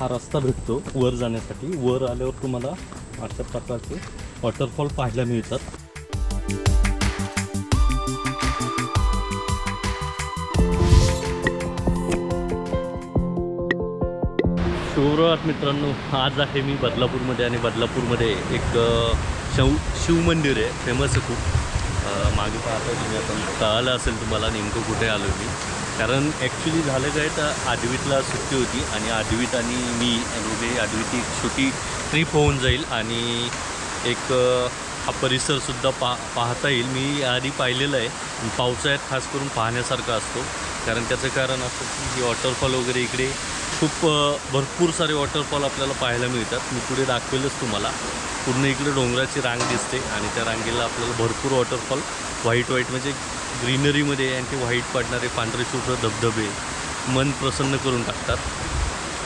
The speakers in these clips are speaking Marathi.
हा रस्ता भेटतो वर जाण्यासाठी. वर आल्यावर तुम्हाला अशा प्रकारचे वॉटरफॉल पाहायला मिळतात. शिवरात मित्रांनो आज आहे मी बदलापूरमध्ये आणि बदलापूरमध्ये एक शव शिवमंदिर आहे. फेमस आहे खूप. मागे पाहता तुम्ही आपण कळालं असेल तुम्हाला नेमकं कुठे आलो मी. कारण ॲक्च्युली झालं काय तर आडवीतला सुट्टी होती आणि आडवीत आणि मी दोघे आडवीत एक छोटी ट्रिप होऊन जाईल आणि एक हा परिसरसुद्धा पा पाहता येईल. मी आधी पाहिलेलं आहे. पावसाळ्यात खास करून पाहण्यासारखा असतो. कारण त्याचं कारण असं की हे वॉटरफॉल वगैरे इकडे खूप भरपूर सारे वॉटरफॉल आपल्याला पाहायला मिळतात. मी पुढे दाखवेलच तुम्हाला. पूर्ण इकडे डोंगराची रांग दिसते आणि त्या रांगेला आपल्याला भरपूर वॉटरफॉल व्हाईट व्हाईट म्हणजे ग्रीनरीमध्ये आणि ते व्हाईट पाडणारे पांढरे शुभ्र धबधबे मन प्रसन्न करून टाकतात.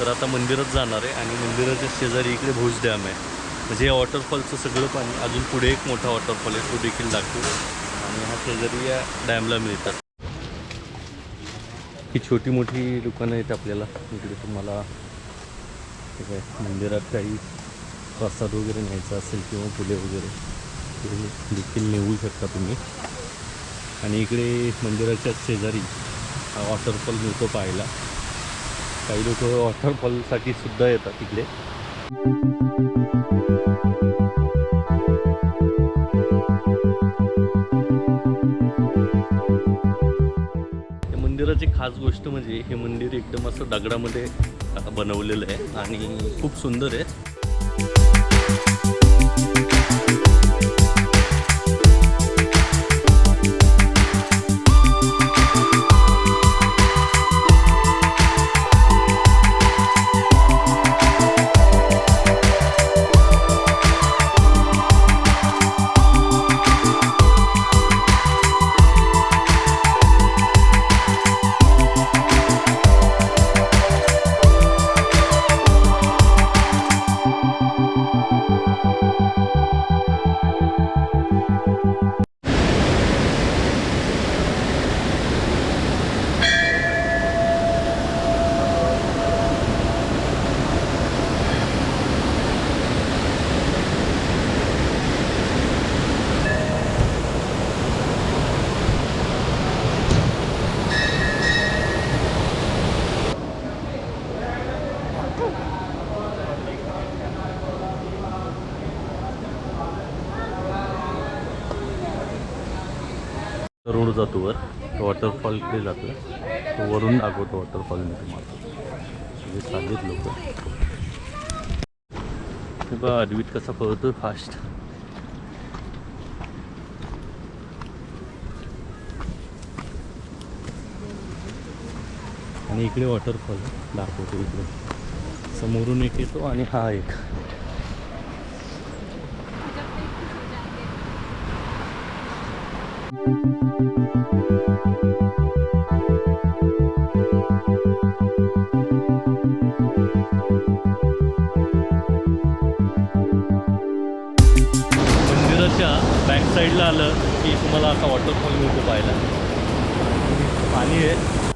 तर आता मंदिरात जाणार आहे आणि मंदिराच्या शेजारी इकडे भोज डॅम आहे. म्हणजे या वॉटरफॉलचं सगळं पाणी अजून पुढे एक मोठा वॉटरफॉल आहे तो देखील दाखवू. आणि हा शेजारी या डॅमला मिळतात. ही छोटी मोठी दुकानं आहेत आपल्याला. इकडे तुम्हाला ठीक आहे मंदिरात काही प्रसाद वगैरे न्यायचा असेल किंवा फुले वगैरे देखील नेऊ शकता तुम्ही. आणि इकडे मंदिराच्या शेजारी हा वॉटरफॉल मिळतो पाहायला. काही लोक वॉटरफॉलसाठी सुद्धा येतात इकडे. मंदिराची खास गोष्ट म्हणजे हे मंदिर एकदम असं दगडामध्ये बनवलेलं आहे आणि खूप सुंदर आहे. रोड जातो वर तो वॉटरफॉल इकडे जातो तो वरून दाखवतो वॉटरफॉल मी तुम्हाला. सगळे सांगित लोक. हे बघा कसा पळतो फास्ट आणि इकडे वॉटरफॉल दाखवतो इकडे. समोरून एक येतो आणि हा एक. मंदिराच्या बॅक साईडला आलं की तुम्हाला असा वॉटरफॉल मिळतो पाहायला. पाणी आहे.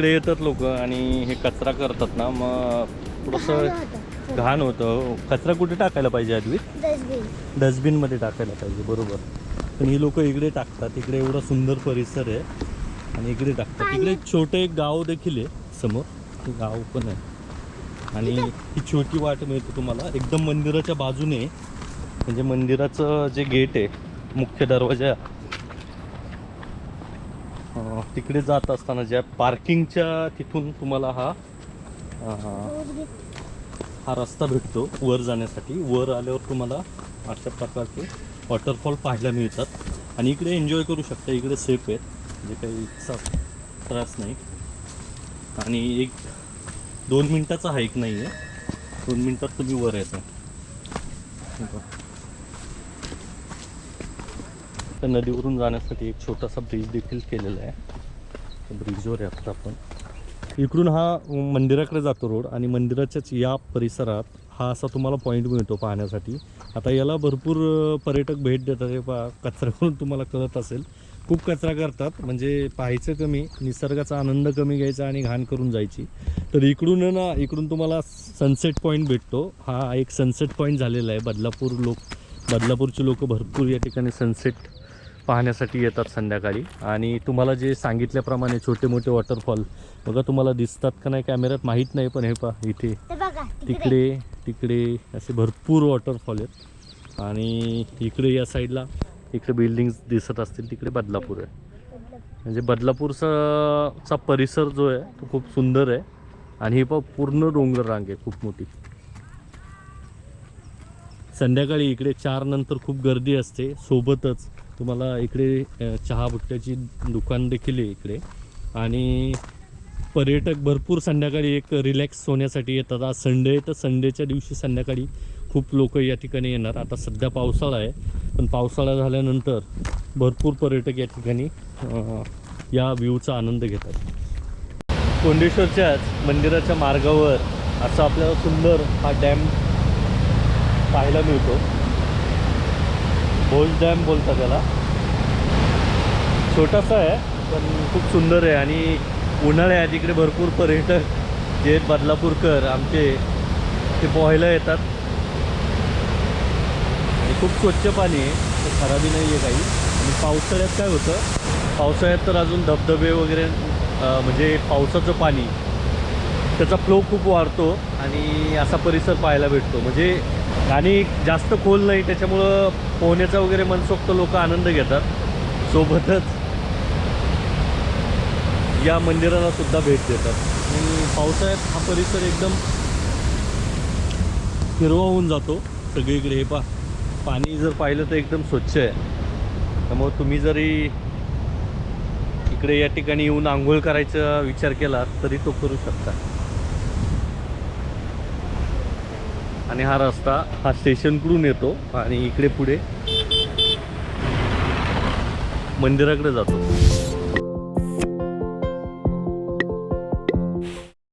इकडे येतात लोक आणि हे कचरा करतात ना मग थोडंसं घाण होतं कचरा कुठे टाकायला पाहिजे आधी डस्टबिन. डस्टबिनमध्ये टाकायला पाहिजे बरोबर. पण ही लोक इकडे टाकतात इकडे एवढा सुंदर परिसर आहे आणि इकडे टाकतात. इकडे एक छोटं एक गाव देखील आहे समोर गाव पण आहे. आणि ही छोटी वाट मिळते तुम्हाला. एकदम मंदिराच्या बाजूने म्हणजे मंदिराचं जे गेट आहे मुख्य दरवाजा तिकडे जात असताना ज्या पार्किंगच्या तिथून तुम्हाला हा हा रस्ता भेटतो वर जाण्यासाठी. वर आल्यावर तुम्हाला अशा प्रकारचे वॉटरफॉल पाहायला मिळतात. आणि इकडे एन्जॉय करू शकता इकडे सेफ आहेत. म्हणजे काही त्रास नाही. आणि एक दोन मिनटाचा हाईक नाही आहे दोन मिनटात तुम्ही वर येता. तर त्या नदीवरून जाण्यासाठी एक छोटासा ब्रिज देखील केलेला आहे. ब्रिजवर आता आपण. इकडून हा मंदिराकडे जातो रोड आणि मंदिराच्याच या परिसरात हा असा तुम्हाला पॉईंट मिळतो पाहण्यासाठी. आता याला भरपूर पर्यटक भेट देतात हे पा कचरा करून तुम्हाला कळत असेल. खूप कचरा करतात म्हणजे पाहायचं कमी निसर्गाचा आनंद कमी घ्यायचा आणि घाण करून जायची. तर इकडून ना इकडून तुम्हाला सनसेट पॉईंट भेटतो. हा एक सनसेट पॉईंट झालेला आहे. बदलापूर लोक बदलापूरचे लोक भरपूर या ठिकाणी सनसेट पाहण्यासाठी येतात संध्याकाळी. आणि तुम्हाला जे सांगितल्याप्रमाणे छोटे मोठे वॉटरफॉल बघा तुम्हाला दिसतात का नाही कॅमेऱ्यात माहीत नाही पण हे पहा इथे. तिकडे तिकडे असे भरपूर वॉटरफॉल आहेत. आणि इकडे या साईडला इकडे बिल्डिंग्स दिसत असतील तिकडे बदलापूर आहे. म्हणजे बदलापूरचा चा परिसर जो आहे तो खूप सुंदर आहे. आणि ही पण पूर्ण डोंगर रांग आहे खूप मोठी. संध्याकाळी इकडे चार नंतर खूप गर्दी असते सोबतच तुम्हाला इकडे चहा भुट्ट्याची दुकान देखील आहे इकडे. आणि पर्यटक भरपूर संध्याकाळी एक रिलॅक्स होण्यासाठी येतात. आज संडे तर संडेच्या दिवशी संध्याकाळी खूप लोक या ठिकाणी येणार. आता सध्या पावसाळा आहे पण पावसाळा झाल्यानंतर भरपूर पर्यटक या ठिकाणी या व्ह्यूचा आनंद घेतात. कोंडेश्वरच्याच मंदिराच्या मार्गावर असा आपल्याला सुंदर हा डॅम पाहायला मिळतो. भोज डॅम बोलतात त्याला. छोटासा आहे पण खूप सुंदर आहे आणि उन्हाळ्यात तिकडे भरपूर पर्यटक जे बदलापूरकर आमचे ते पोहायला येतात. आणि खूप स्वच्छ पाणी आहे ते खराबी नाही आहे काही. आणि पावसाळ्यात काय होतं पावसाळ्यात तर अजून धबधबे वगैरे म्हणजे पावसाचं पाणी त्याचा फ्लो खूप वाढतो आणि असा परिसर पाहायला भेटतो. म्हणजे आणि जास्त खोल नाही त्याच्यामुळं पोहण्याचा वगैरे मनसोक्त लोक आनंद घेतात. सोबतच या मंदिराला सुद्धा भेट देतात. आणि पावसाळ्यात हा परिसर एकदम हिरवा होऊन जातो. सगळीकडे हे पा पाणी जर पाहिलं तर एकदम स्वच्छ आहे. त्यामुळं तुम्ही जरी इकडे या ठिकाणी येऊन आंघोळ करायचा विचार केला तरी तो करू शकता. आणि हा रस्ता हा स्टेशनकडून येतो आणि इकडे पुढे मंदिराकडे जातो.